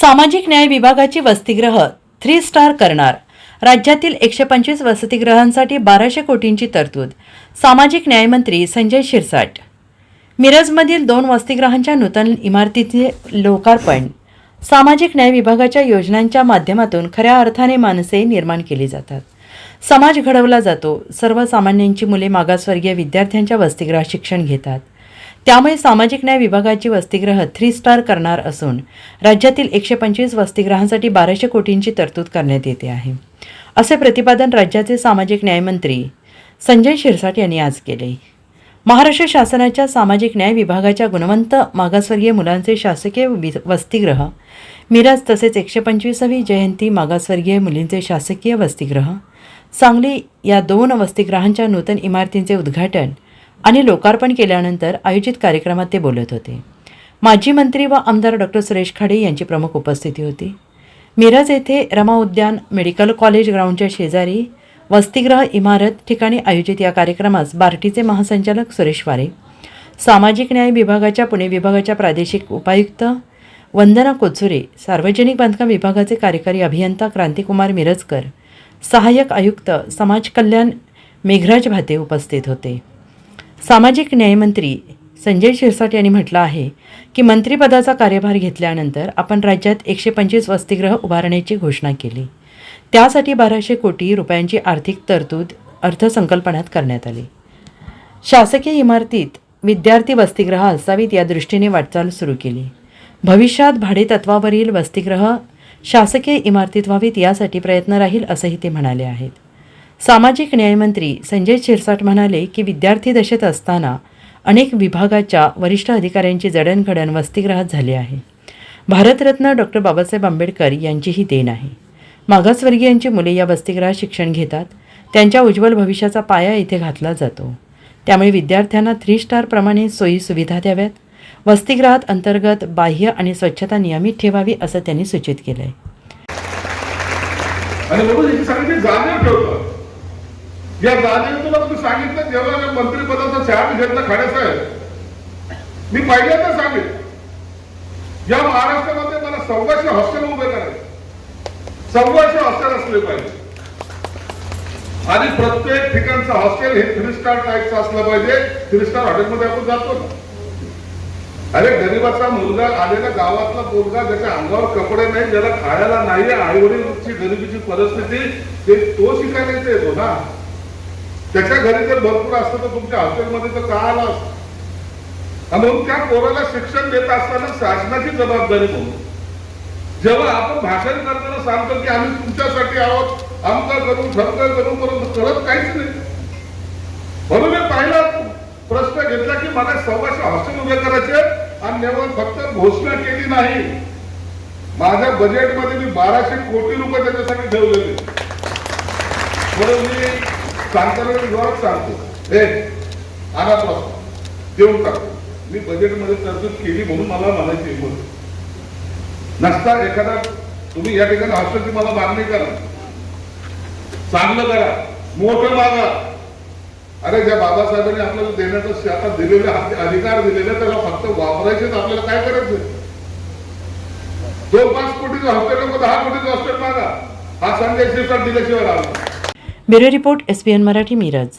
सामाजिक न्याय विभागाची वसतिगृह थ्री स्टार करणार. राज्यातील एकशे पंचवीस वसतिगृहांसाठी बाराशे कोटींची तरतूद. सामाजिक न्यायमंत्री संजय शिरसाट. मिरजमधील दोन वसतिगृहांच्या नूतन इमारतीचे लोकार्पण. सामाजिक न्याय विभागाच्या योजनांच्या माध्यमातून खऱ्या अर्थाने माणसे निर्माण केली जातात. समाज घडवला जातो. सर्वसामान्यांची मुले मागासवर्गीय विद्यार्थ्यांच्या वसतिगृहात शिक्षण घेतात. त्यामुळे सामाजिक न्याय विभागाची वसतिगृह थ्री स्टार करणार असून राज्यातील एकशे पंचवीस वसतिगृहांसाठी बाराशे कोटींची तरतूद करण्यात येते आहे. असे प्रतिपादन राज्याचे सामाजिक न्यायमंत्री संजय शिरसाट यांनी आज केले. महाराष्ट्र शासनाच्या सामाजिक न्याय विभागाच्या गुणवंत मागासवर्गीय मुलांचे शासकीय वसतिगृह मिरज तसेच एकशे पंचवीसावी जयंती मागासवर्गीय मुलींचे शासकीय वसतिगृह सांगली या दोन वसतिगृहांच्या नूतन इमारतींचे उद्घाटन आणि लोकार्पण केल्यानंतर आयोजित कार्यक्रमात ते बोलत होते. माजी मंत्री व आमदार डॉक्टर सुरेश खाडे यांची प्रमुख उपस्थिती होती. मिरज येथे रमा उद्यान मेडिकल कॉलेज ग्राउंडच्या शेजारी वसतिगृह इमारत ठिकाणी आयोजित या कार्यक्रमास बार्टीचे महासंचालक सुरेश वारे सामाजिक न्याय विभागाच्या पुणे विभागाच्या प्रादेशिक उपायुक्त वंदना कोचुरे सार्वजनिक बांधकाम विभागाचे कार्यकारी अभियंता क्रांतिकुमार मिरजकर सहाय्यक आयुक्त समाज कल्याण मेघराज भाते उपस्थित होते. सामाजिक न्यायमंत्री संजय शिरसाट यांनी म्हटलं आहे की मंत्रिपदाचा कार्यभार घेतल्यानंतर आपण राज्यात एकशे पंचवीस वसतिगृह उभारण्याची घोषणा केली. त्यासाठी बाराशे कोटी रुपयांची आर्थिक तरतूद अर्थसंकल्पनात करण्यात आली. शासकीय इमारतीत विद्यार्थी वसतिगृह असावीत या दृष्टीने वाटचाल सुरू केली. भविष्यात भाडेतत्वावरील वसतिगृह शासकीय इमारतीत व्हावीत यासाठी प्रयत्न राहील असंही ते म्हणाले आहेत. सामाजिक न्यायमंत्री संजय शिरसाट म्हणाले की विद्यार्थी दशेत असताना अनेक विभागाच्या वरिष्ठ अधिकाऱ्यांची जडणघडण वसतिगृहात झाली आहे. भारतरत्न डॉक्टर बाबासाहेब आंबेडकर यांची ही देण आहे. मागासवर्गीयांची मुले या वसतिगृहात शिक्षण घेतात. त्यांच्या उज्ज्वल भविष्याचा पाया इथे घातला जातो. त्यामुळे विद्यार्थ्यांना थ्री स्टारप्रमाणे सोयी सुविधा द्याव्यात. वसतिगृहात अंतर्गत बाह्य आणि स्वच्छता नियमित ठेवावी असं त्यांनी सूचित केलं आहे आणि म्हणून ही सगळी जाणीव ठेवतो या जाणीव तुला तुम्ही सांगितलं जेव्हा या मंत्रिपदाचा चहा मी घेतला खाण्यासाहेब मी पहिल्यांदा सांगेन. या महाराष्ट्रामध्ये मला सव्वाशे हॉस्टेल उभे करायचे. सव्वाशे हॉस्टेल असले पाहिजे. आणि प्रत्येक ठिकाणचं हॉस्टेल हे थ्री स्टार टाईपचं असलं पाहिजे. थ्री स्टार हॉटेलमध्ये आपण जातो ना. अरे गरीबाचा मुलगा आलेला गावातला मुलगा ज्याच्या अंगावर कपडे नाही ज्याला खायला नाही आईवडीलची गरिबीची परिस्थिती ते तो शिकायला येतो ना. त्याच्या घरी जर भरपूर असतं तर तुमच्या हॉस्टेलमध्ये तर का आला असतं. आणि म्हणून त्या पोराला शिक्षण देत असताना शासनाची जबाबदारी म्हणून. जेव्हा आपण भाषण करताना सांगतो की आम्ही तुमच्यासाठी आहोत आमचं करू ठमकं करू परंतु करत काहीच नाही. म्हणून मी पाहिला प्रश्न घेतला की मला सव्वाशे हॉस्टेल उभे करायचे आणि केवळ फक्त घोषणा केली नाही. माझ्या बजेटमध्ये मी बाराशे कोटी रुपये त्याच्यासाठी ठेवलेले. म्हणून मी सांगताना मी जोरात सांगतो. हे आरात प्रश्न देऊन टाकतो मी बजेटमध्ये तरतूद केली म्हणून मला म्हणायची हिंमत नसता एखादा तुम्ही या ठिकाणी हॉस्टेलची मला मागणी करा. चांगलं करा. मोठं मागा. अरे ज्या बाबासाहेबांनी आपल्याला देण्याचं आता दिलेले अधिकार दिलेले त्याला फक्त वापरायचे तर आपल्याला काय करायचं दोन पाच कोटीचं हॉस्टेल नको दहा कोटीचं हॉस्टेल मागा. हा संजय शिरसाट दिल्याशिवाय राहणार. Bureau report S P N Marathi Miraj.